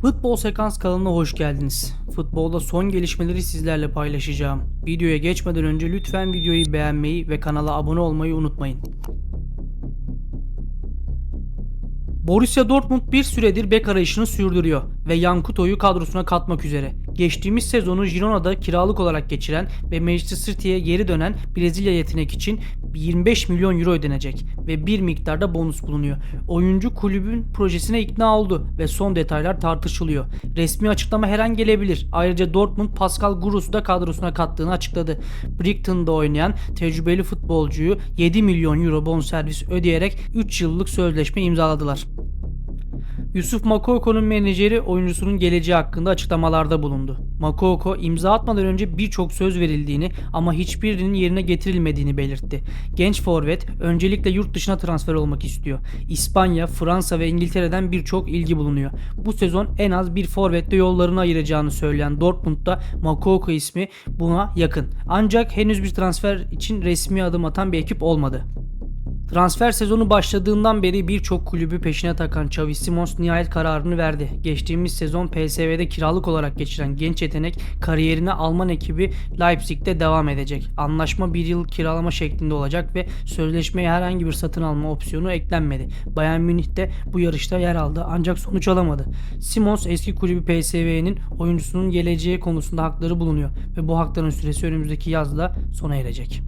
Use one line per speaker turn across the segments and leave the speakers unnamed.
Futbol Sekans kanalına hoş geldiniz. Futbolda son gelişmeleri sizlerle paylaşacağım. Videoya geçmeden önce lütfen videoyu beğenmeyi ve kanala abone olmayı unutmayın. Borussia Dortmund bir süredir bek arayışını sürdürüyor ve Jan Kuto'yu kadrosuna katmak üzere. Geçtiğimiz sezonu Girona'da kiralık olarak geçiren ve Manchester City'ye geri dönen Brezilya yetenek için 25 milyon euro ödenecek ve bir miktarda bonus bulunuyor. Oyuncu kulübün projesine ikna oldu ve son detaylar tartışılıyor. Resmi açıklama her an gelebilir. Ayrıca Dortmund Pascal Grous'u da kadrosuna kattığını açıkladı. Brighton'da oynayan tecrübeli futbolcuyu 7 milyon euro bonservis ödeyerek 3 yıllık sözleşme imzaladılar. Yusuf Makoko'nun menajeri oyuncusunun geleceği hakkında açıklamalarda bulundu. Makoko imza atmadan önce birçok söz verildiğini ama hiçbirinin yerine getirilmediğini belirtti. Genç forvet öncelikle yurt dışına transfer olmak istiyor. İspanya, Fransa ve İngiltere'den birçok ilgi bulunuyor. Bu sezon en az bir forvetle yollarını ayıracağını söyleyen Dortmund'da Makoko ismi buna yakın. Ancak henüz bir transfer için resmi adım atan bir ekip olmadı. Transfer sezonu başladığından beri birçok kulübü peşine takan Xavi Simons nihayet kararını verdi. Geçtiğimiz sezon PSV'de kiralık olarak geçiren genç yetenek kariyerine Alman ekibi Leipzig'te devam edecek. Anlaşma bir yıl kiralama şeklinde olacak ve sözleşmeye herhangi bir satın alma opsiyonu eklenmedi. Bayern Münih de bu yarışta yer aldı ancak sonuç alamadı. Simons eski kulübü PSV'nin oyuncusunun geleceği konusunda hakları bulunuyor ve bu hakların süresi önümüzdeki yazda sona erecek.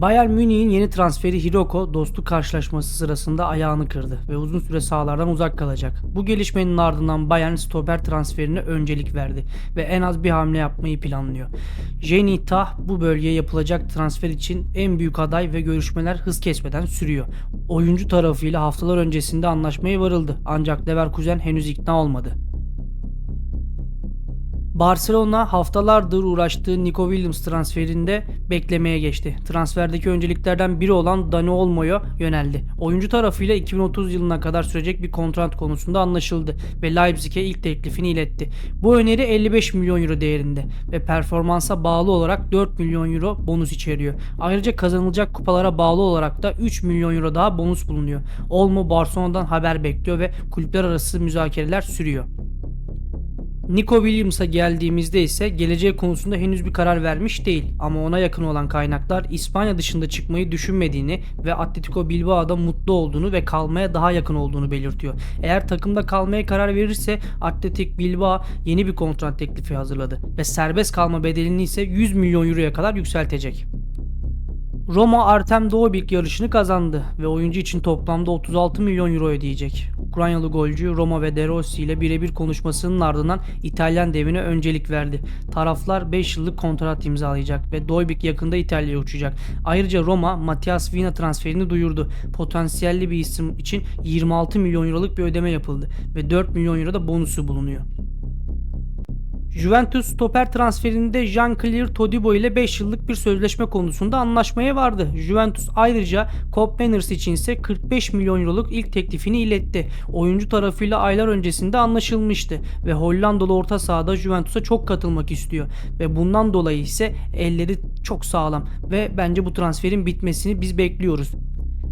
Bayern Münih'in yeni transferi Hiroko dostluk karşılaşması sırasında ayağını kırdı ve uzun süre sahalardan uzak kalacak. Bu gelişmenin ardından Bayern stoper transferine öncelik verdi ve en az bir hamle yapmayı planlıyor. Jenny Tah bu bölgeye yapılacak transfer için en büyük aday ve görüşmeler hız kesmeden sürüyor. Oyuncu tarafıyla haftalar öncesinde anlaşmaya varıldı ancak Leverkusen henüz ikna olmadı. Barcelona haftalardır uğraştığı Nico Williams transferinde beklemeye geçti. Transferdeki önceliklerden biri olan Dani Olmo'ya yöneldi. Oyuncu tarafıyla 2030 yılına kadar sürecek bir kontrat konusunda anlaşıldı ve Leipzig'e ilk teklifini iletti. Bu öneri 55 milyon euro değerinde ve performansa bağlı olarak 4 milyon euro bonus içeriyor. Ayrıca kazanılacak kupalara bağlı olarak da 3 milyon euro daha bonus bulunuyor. Olmo Barcelona'dan haber bekliyor ve kulüpler arası müzakereler sürüyor. Nico Williams'a geldiğimizde ise geleceği konusunda henüz bir karar vermiş değil ama ona yakın olan kaynaklar İspanya dışında çıkmayı düşünmediğini ve Atletico Bilbao'da mutlu olduğunu ve kalmaya daha yakın olduğunu belirtiyor. Eğer takımda kalmaya karar verirse Atletic Bilbao yeni bir kontrat teklifi hazırladı ve serbest kalma bedelini ise 100 milyon euroya kadar yükseltecek. Roma Artem Doğubik yarışını kazandı ve oyuncu için toplamda 36 milyon euro ödeyecek. Ukraynalı golcü Roma ve De Rossi ile birebir konuşmasının ardından İtalyan devine öncelik verdi. Taraflar 5 yıllık kontrat imzalayacak ve Doibik yakında İtalya'ya uçacak. Ayrıca Roma Matias Vina transferini duyurdu. Potansiyelli bir isim için 26 milyon euroluk bir ödeme yapıldı ve 4 milyon euro da bonusu bulunuyor. Juventus stoper transferinde Jean-Claire Todibo ile 5 yıllık bir sözleşme konusunda anlaşmaya vardı. Juventus ayrıca Cobb Manners için ise 45 milyon euroluk ilk teklifini iletti. Oyuncu tarafıyla aylar öncesinde anlaşılmıştı ve Hollandalı orta sahada Juventus'a çok katılmak istiyor ve bundan dolayı ise elleri çok sağlam ve bence bu transferin bitmesini biz bekliyoruz.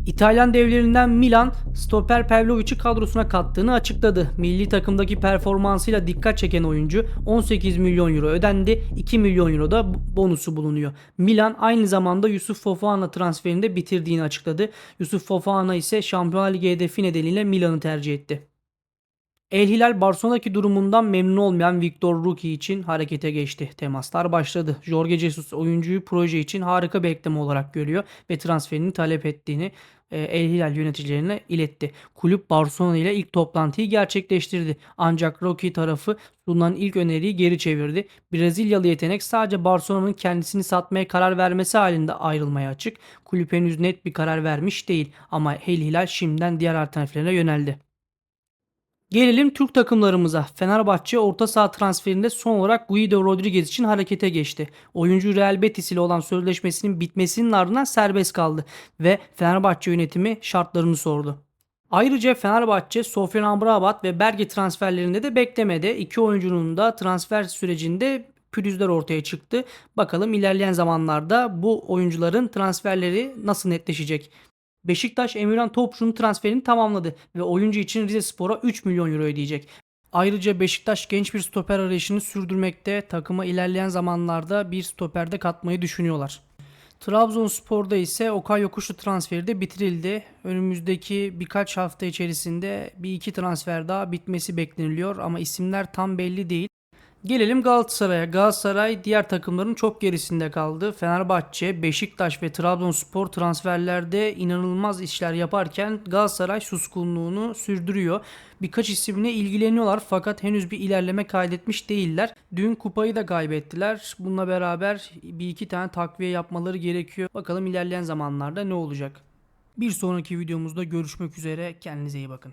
İtalyan devlerinden Milan stoper Pavlovic'i kadrosuna kattığını açıkladı. Milli takımdaki performansıyla dikkat çeken oyuncu 18 milyon euro ödendi. 2 milyon euro da bonusu bulunuyor. Milan aynı zamanda Yusuf Fofana transferini de bitirdiğini açıkladı. Yusuf Fofana ise Şampiyonlar Ligi hedefi nedeniyle Milan'ı tercih etti. El Hilal Barcelona'daki durumundan memnun olmayan Victor Ruki için harekete geçti. Temaslar başladı. Jorge Jesus oyuncuyu proje için harika bir ekleme olarak görüyor ve transferini talep ettiğini e, El Hilal yöneticilerine iletti. Kulüp Barcelona ile ilk toplantıyı gerçekleştirdi. Ancak Rocky tarafı sunulan ilk öneriyi geri çevirdi. Brezilyalı yetenek sadece Barcelona'nın kendisini satmaya karar vermesi halinde ayrılmaya açık. Kulüp henüz net bir karar vermiş değil ama El Hilal şimdiden diğer alternatiflerine yöneldi. Gelelim Türk takımlarımıza. Fenerbahçe orta saha transferinde son olarak Guido Rodriguez için harekete geçti. Oyuncu Real Betis ile olan sözleşmesinin bitmesinin ardından serbest kaldı ve Fenerbahçe yönetimi şartlarını sordu. Ayrıca Fenerbahçe Sofyan Amrabat ve Berge transferlerinde de beklemedi. İki oyuncunun da transfer sürecinde pürüzler ortaya çıktı. Bakalım ilerleyen zamanlarda bu oyuncuların transferleri nasıl netleşecek? Beşiktaş Emirhan Topçu'nun transferini tamamladı ve oyuncu için Rize Spor'a 3 milyon euro ödeyecek. Ayrıca Beşiktaş genç bir stoper arayışını sürdürmekte. Takıma ilerleyen zamanlarda bir stoperde katmayı düşünüyorlar. Trabzonspor'da ise Okay Yokuşlu transferi de bitirildi. Önümüzdeki birkaç hafta içerisinde bir iki transfer daha bitmesi bekleniliyor ama isimler tam belli değil. Gelelim Galatasaray'a. Galatasaray diğer takımların çok gerisinde kaldı. Fenerbahçe, Beşiktaş ve Trabzonspor transferlerde inanılmaz işler yaparken Galatasaray suskunluğunu sürdürüyor. Birkaç isimle ilgileniyorlar fakat henüz bir ilerleme kaydetmiş değiller. Dün kupayı da kaybettiler. Bununla beraber bir iki tane takviye yapmaları gerekiyor. Bakalım ilerleyen zamanlarda ne olacak. Bir sonraki videomuzda görüşmek üzere. Kendinize iyi bakın.